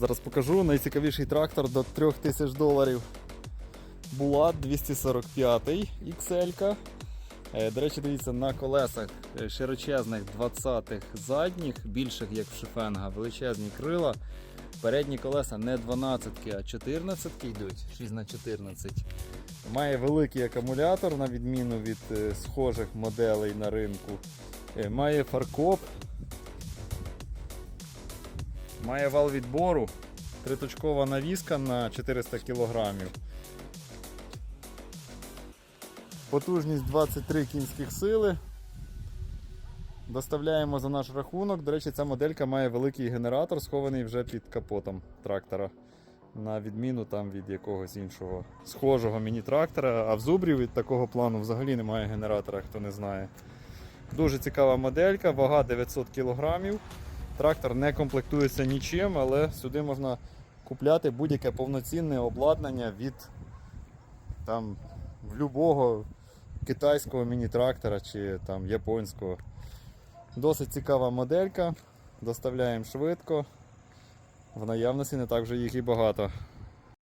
Зараз покажу найцікавіший трактор до 3000 доларів. Булат 245 XL. До речі, дивіться, на колесах е, широчезних 20-х задніх, більших як в Шифенга, величезні крила. Передні колеса не 12, а 14 йдуть, 6 на 14. Має великий акумулятор, на відміну від е, схожих моделей на ринку. Е, Має фаркоп. Має вал відбору. Триточкова навіска на 400 кг. Потужність 23 кінських сили. Доставляємо за наш рахунок. До речі, ця моделька має великий генератор, схований вже під капотом трактора. На відміну там від якогось іншого схожого міні-трактора. А в зубрів від такого плану взагалі немає генератора, хто не знає. Дуже цікава моделька, вага 900 кг. Трактор не комплектується нічим, але сюди можна купляти будь-яке повноцінне обладнання від там, любого китайського міні-трактора чи там японського. Досить цікава моделька. Доставляємо швидко. В наявності не так вже їх і багато.